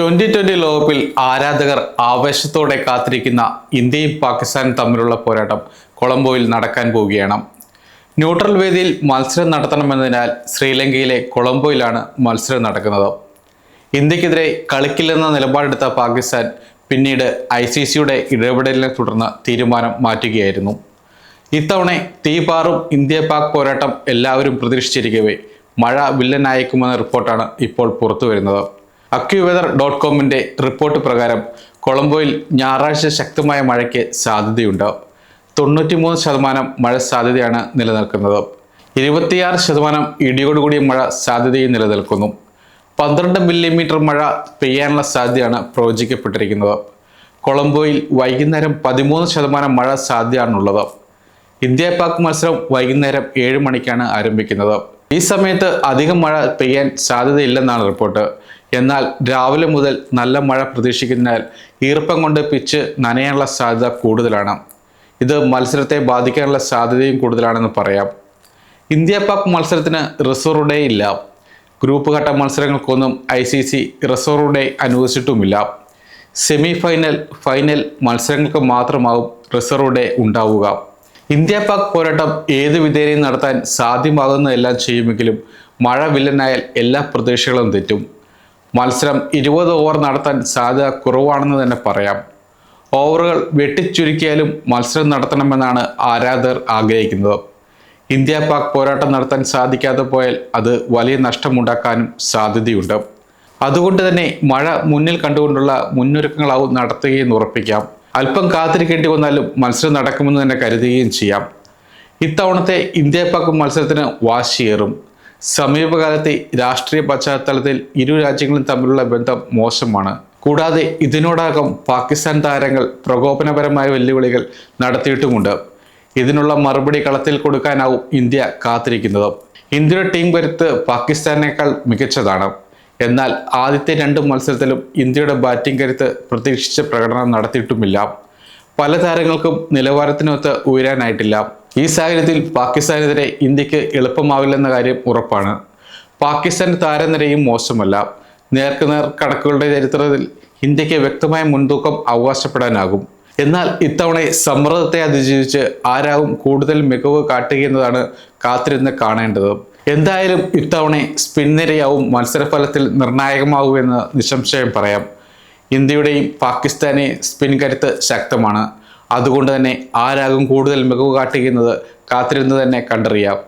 Twenty twenty ലോകകപ്പിൽ ആരാധകർ ആവേശത്തോടെ കാത്തിരിക്കുന്ന ഇന്ത്യയും പാകിസ്ഥാനും തമ്മിലുള്ള പോരാട്ടം കൊളംബോയിൽ നടക്കാൻ പോവുകയാണ്. ന്യൂട്രൽ വേദിയിൽ മത്സരം നടത്തണമെന്നതിനാൽ ശ്രീലങ്കയിലെ കൊളംബോയിലാണ് മത്സരം നടക്കുന്നത്. ഇന്ത്യക്കെതിരെ കളിക്കില്ലെന്ന നിലപാടെടുത്ത പാകിസ്ഥാൻ പിന്നീട് ഐ സി സിയുടെ ഇടപെടലിനെ തുടർന്ന് തീരുമാനം മാറ്റുകയായിരുന്നു. ഇത്തവണ തീപാറും ഇന്ത്യ പാക് പോരാട്ടം എല്ലാവരും പ്രതീക്ഷിച്ചിരിക്കവേ മഴ വില്ലനായേക്കുമെന്ന റിപ്പോർട്ടാണ് ഇപ്പോൾ പുറത്തു വരുന്നത് അക്യുവെതർ ഡോട്ട് കോമിന്റെ റിപ്പോർട്ട് പ്രകാരം കൊളംബോയിൽ ഞായറാഴ്ച ശക്തമായ മഴയ്ക്ക് സാധ്യതയുണ്ട്. തൊണ്ണൂറ്റിമൂന്ന് ശതമാനം മഴ സാധ്യതയാണ് നിലനിൽക്കുന്നത്. ഇരുപത്തിയാറ് ശതമാനം ഇടിയോടുകൂടിയ മഴ സാധ്യതയും നിലനിൽക്കുന്നു. പന്ത്രണ്ട് മില്ലിമീറ്റർ മഴ പെയ്യാനുള്ള സാധ്യതയാണ് പ്രവചിക്കപ്പെട്ടിരിക്കുന്നത്. കൊളംബോയിൽ വൈകുന്നേരം പതിമൂന്ന് ശതമാനം മഴ സാധ്യതയാണുള്ളത്. ഇന്ത്യ പാക് മത്സരം വൈകുന്നേരം ഏഴ് മണിക്കാണ് ആരംഭിക്കുന്നത്. ഈ സമയത്ത് അധികം മഴ പെയ്യാൻ സാധ്യതയില്ലെന്നാണ് റിപ്പോർട്ട്. എന്നാൽ രാവിലെ മുതൽ നല്ല മഴ പ്രതീക്ഷിക്കുന്നതിനാൽ ഈർപ്പം കൊണ്ട് പിച്ച് നനയാനുള്ള സാധ്യത കൂടുതലാണ്. ഇത് മത്സരത്തെ ബാധിക്കാനുള്ള സാധ്യതയും കൂടുതലാണെന്ന് പറയാം. ഇന്ത്യ പാക് മത്സരത്തിന് റിസർവ് ഡേ ഇല്ല. ഗ്രൂപ്പ് ഘട്ട മത്സരങ്ങൾക്കൊന്നും I C C reserve day അനുവദിച്ചിട്ടുമില്ല. Semi final final മത്സരങ്ങൾക്ക് മാത്രമാവും റിസർവ് ഡേ ഉണ്ടാവുക. ഇന്ത്യ പാക് പോരാട്ടം ഏത് വിധേനയും നടത്താൻ സാധ്യമാകുന്നതെല്ലാം ചെയ്യുമെങ്കിലും മഴ വില്ലനായാൽ എല്ലാ പ്രതീക്ഷകളും തെറ്റും. മത്സരം ഇരുപത് ഓവർ നടത്താൻ സാധ്യത കുറവാണെന്ന് തന്നെ പറയാം. ഓവറുകൾ വെട്ടിച്ചുരുക്കിയാലും മത്സരം നടത്തണമെന്നാണ് ആരാധകർ ആഗ്രഹിക്കുന്നത്. ഇന്ത്യ പാക് പോരാട്ടം നടത്താൻ സാധിക്കാതെ പോയാൽ അത് വലിയ നഷ്ടമുണ്ടാക്കാനും സാധ്യതയുണ്ട്. അതുകൊണ്ട് തന്നെ മഴ മുന്നിൽ കണ്ടുകൊണ്ടുള്ള മുന്നൊരുക്കങ്ങളാവും നടത്തുകയെന്ന് ഉറപ്പിക്കാം. അല്പം കാത്തിരിക്കേണ്ടി വന്നാലും മത്സരം നടക്കുമെന്ന് തന്നെ കരുതുകയും ചെയ്യാം. ഇത്തവണത്തെ ഇന്ത്യ പാക് മത്സരത്തിന് വാശിയേറും. സമീപകാലത്തെ രാഷ്ട്രീയ പശ്ചാത്തലത്തിൽ ഇരു രാജ്യങ്ങളും തമ്മിലുള്ള ബന്ധം മോശമാണ്. കൂടാതെ ഇതിനോടകം പാകിസ്ഥാൻ താരങ്ങൾ പ്രകോപനപരമായ വെല്ലുവിളികൾ നടത്തിയിട്ടുമുണ്ട്. ഇതിനുള്ള മറുപടി കളത്തിൽ കൊടുക്കാനാവും ഇന്ത്യ കാത്തിരിക്കുന്നത്. ഇന്ത്യയുടെ ടീം കരുത്ത് പാകിസ്ഥാനേക്കാൾ മികച്ചതാണ്. എന്നാൽ ആദ്യത്തെ രണ്ട് മത്സരത്തിലും ഇന്ത്യയുടെ ബാറ്റിംഗ് കരുത്ത് പ്രതീക്ഷിച്ച പ്രകടനം നടത്തിയിട്ടുമില്ല. പല താരങ്ങൾക്കും നിലവാരത്തിനൊത്ത് ഉയരാനായിട്ടില്ല. ഈ സാഹചര്യത്തിൽ പാകിസ്ഥാനെതിരെ ഇന്ത്യയ്ക്ക് എളുപ്പമാവില്ലെന്ന കാര്യം ഉറപ്പാണ്. പാകിസ്ഥാൻ താരനിരയും മോശമല്ല. നേർക്കുനേർ കണക്കുകളുടെ ചരിത്രത്തിൽ ഇന്ത്യയ്ക്ക് വ്യക്തമായ മുൻതൂക്കം അവകാശപ്പെടാനാകും. എന്നാൽ ഇത്തവണ സമ്മർദ്ദത്തെ അതിജീവിച്ച് ആരാവും കൂടുതൽ മികവ് കാട്ടുകയെന്നതാണ് കാത്തിരുന്ന് കാണേണ്ടത്. എന്തായാലും ഇത്തവണ സ്പിൻ നിരയാവും മത്സരഫലത്തിൽ നിർണായകമാകുമെന്ന് നിസ്സംശയം പറയാം. ഇന്ത്യയുടെയും പാകിസ്ഥാനെയും സ്പിൻ കരുത്ത് ശക്തമാണ്. അതുകൊണ്ട് തന്നെ ആരാകും കൂടുതൽ മികവ് കാട്ടിക്കുന്നത് കാത്തിരുന്ന് തന്നെ കണ്ടറിയാം.